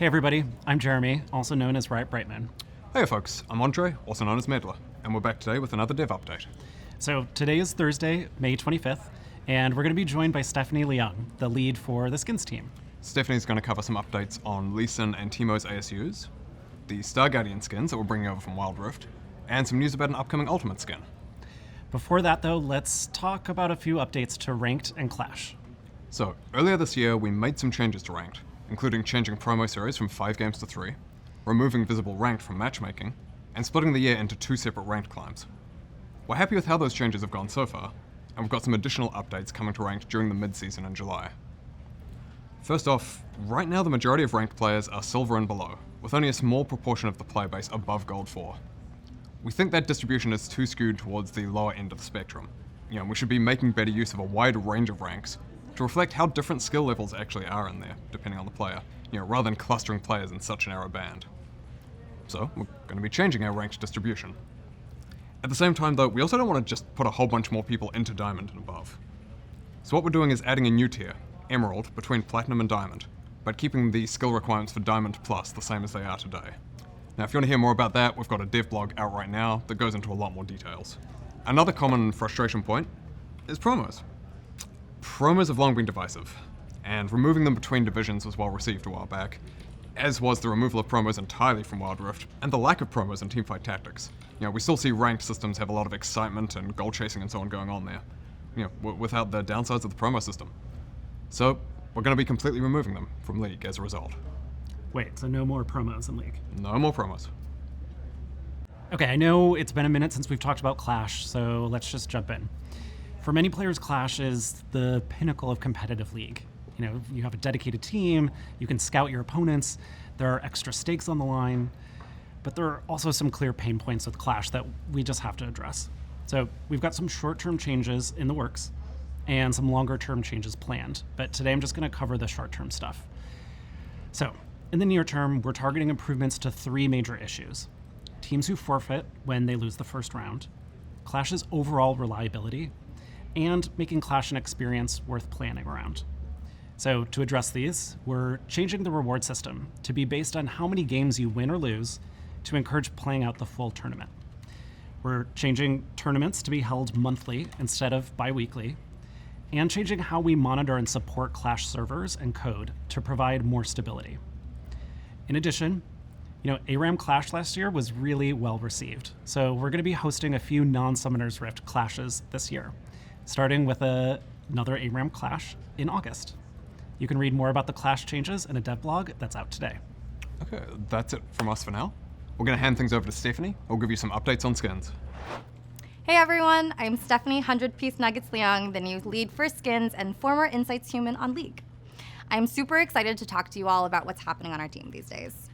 Hey everybody, I'm Jeremy, also known as Riot Brightman. Hey folks, I'm Andre, also known as Medler, and we're back today with another dev update. So today is Thursday, May 25th, and we're going to be joined by Stephanie Leung, the lead for the skins team. Stephanie's going to cover some updates on Leeson and Timo's ASUs, the Star Guardian skins that we're bringing over from Wild Rift, and some news about an upcoming Ultimate skin. Before that, though, let's talk about a few updates to Ranked and Clash. So, earlier this year, we made some changes to Ranked, including changing promo series from 5 games to 3, removing visible Ranked from matchmaking, and splitting the year into two separate Ranked climbs. We're happy with how those changes have gone so far, and we've got some additional updates coming to Ranked during the mid-season in July. First off, right now the majority of Ranked players are Silver and below, with only a small proportion of the player base above Gold 4. We think that distribution is too skewed towards the lower end of the spectrum. You know, we should be making better use of a wide range of ranks to reflect how different skill levels actually are in there, depending on the player, you know, rather than clustering players in such a narrow band. So, we're going to be changing our ranked distribution. At the same time, though, we also don't want to just put a whole bunch more people into Diamond and above. So, what we're doing is adding a new tier, Emerald, between Platinum and Diamond, but keeping the skill requirements for Diamond Plus the same as they are today. Now, if you want to hear more about that, we've got a dev blog out right now that goes into a lot more details. Another common frustration point is promos. Promos have long been divisive, and removing them between divisions was well received a while back, as was the removal of promos entirely from Wild Rift, and the lack of promos in Teamfight Tactics. You know, we still see ranked systems have a lot of excitement and goal chasing and so on going on there, you know, w- without the downsides of the promo system. So, we're going to be completely removing them from League as a result. Wait, so no more promos in League? No more promos. Okay, I know it's been a minute since we've talked about Clash, so let's just jump in. For many players, Clash is the pinnacle of competitive League. You know, you have a dedicated team, you can scout your opponents, there are extra stakes on the line, but there are also some clear pain points with Clash that we just have to address. So we've got some short term changes in the works and some longer term changes planned, but today I'm just going to cover the short term stuff. So, in the near term, we're targeting improvements to three major issues teams who forfeit when they lose the first round, Clash's overall reliability, and making Clash an experience worth planning around. So, to address these, we're changing the reward system to be based on how many games you win or lose to encourage playing out the full tournament. We're changing tournaments to be held monthly instead of bi weekly, and changing how we monitor and support Clash servers and code to provide more stability. In addition, you know, ARAM Clash last year was really well received. So we're going to be hosting a few non-Summoners Rift clashes this year, starting with a, another ARAM Clash in August. You can read more about the Clash changes in a dev blog that's out today. Okay, that's it from us for now. We're going to hand things over to Stephanie, who'll give you some updates on skins. Hey everyone, I'm Stephanie 100 Piece Nuggets Leung, the new lead for skins and former Insights human on League. I'm super excited to talk to you all about what's happening on our team these days.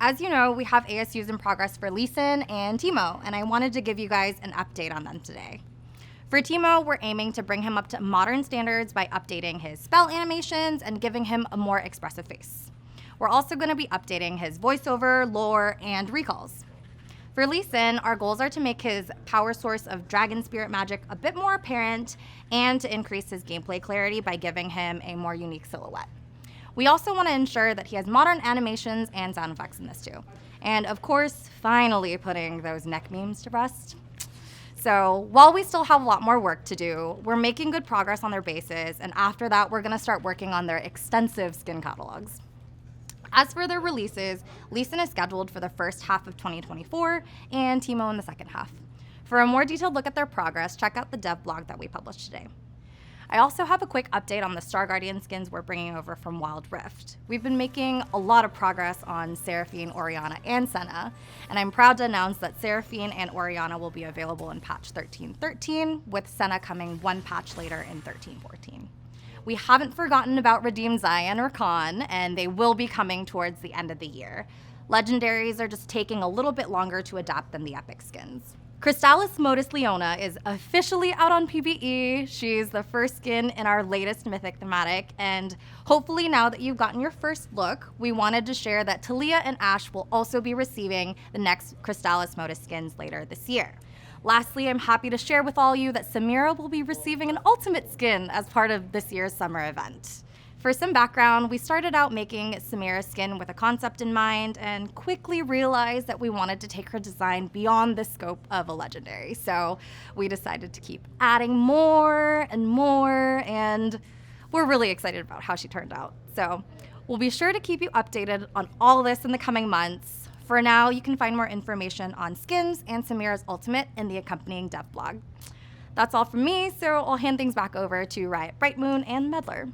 As you know, we have ASUs in progress for Leeson and Teemo, and I wanted to give you guys an update on them today. For Timo, we're aiming to bring him up to modern standards by updating his spell animations and giving him a more expressive face. We're also going to be updating his voiceover, lore, and recalls. For Lee Sin, our goals are to make his power source of dragon spirit magic a bit more apparent and to increase his gameplay clarity by giving him a more unique silhouette. We also want to ensure that he has modern animations and sound effects in this too. And of course, finally putting those neck memes to rest. So, while we still have a lot more work to do, we're making good progress on their bases, and after that, we're going to start working on their extensive skin catalogs. As for their releases, Lee Sin is scheduled for the first half of 2024 and Timo in the second half. For a more detailed look at their progress, check out the dev blog that we published today. I also have a quick update on the Star Guardian skins we're bringing over from Wild Rift. We've been making a lot of progress on Seraphine, Oriana, and Senna, and I'm proud to announce that Seraphine and Oriana will be available in patch 13.13, with Senna coming one patch later in 13.14. We haven't forgotten about Redeem Zion or Khan, and they will be coming towards the end of the year. Legendaries are just taking a little bit longer to adapt than the epic skins. Crystallis Modus Leona is officially out on PBE. She's the first skin in our latest Mythic thematic, and hopefully, now that you've gotten your first look, we wanted to share that Talia and Ash will also be receiving the next Crystallis Modus skins later this year. Lastly, I'm happy to share with all you that Samira will be receiving an ultimate skin as part of this year's summer event. For some background, we started out making Samira's skin with a concept in mind and quickly realized that we wanted to take her design beyond the scope of a legendary. So we decided to keep adding more and more, and we're really excited about how she turned out. So we'll be sure to keep you updated on all this in the coming months. For now, you can find more information on skins and Samira's Ultimate in the accompanying dev blog. That's all from me, so I'll hand things back over to Riot Brightmoon and Medler.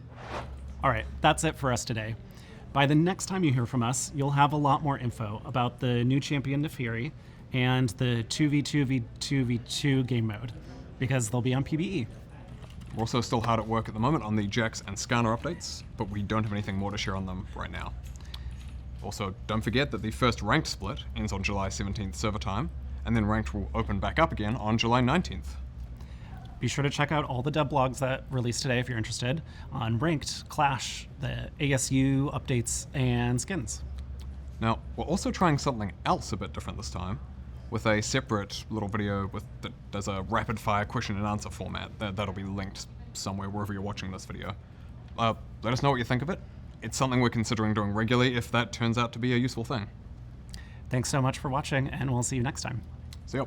All right, that's it for us today. By the next time you hear from us, you'll have a lot more info about the new champion Nefiri and the 2v2v2v2 game mode, because they'll be on. PBE. We're also still hard at work at the moment on the Jax and Skarner updates, but we don't have anything more to share on them right now. Also, don't forget that the first ranked split ends on July 17th server time, and then ranked will open back up again on July 19th. Be sure to check out all the dev blogs that released today if you're interested on Ranked, Clash, the ASU updates, and skins. Now, we're also trying something else a bit different this time, with a separate little video with that does a rapid fire question and answer format. That, that'll be linked somewhere wherever you're watching this video. Uh, let us know what you think of it. It's something we're considering doing regularly if that turns out to be a useful thing. Thanks so much for watching, and we'll see you next time. See ya.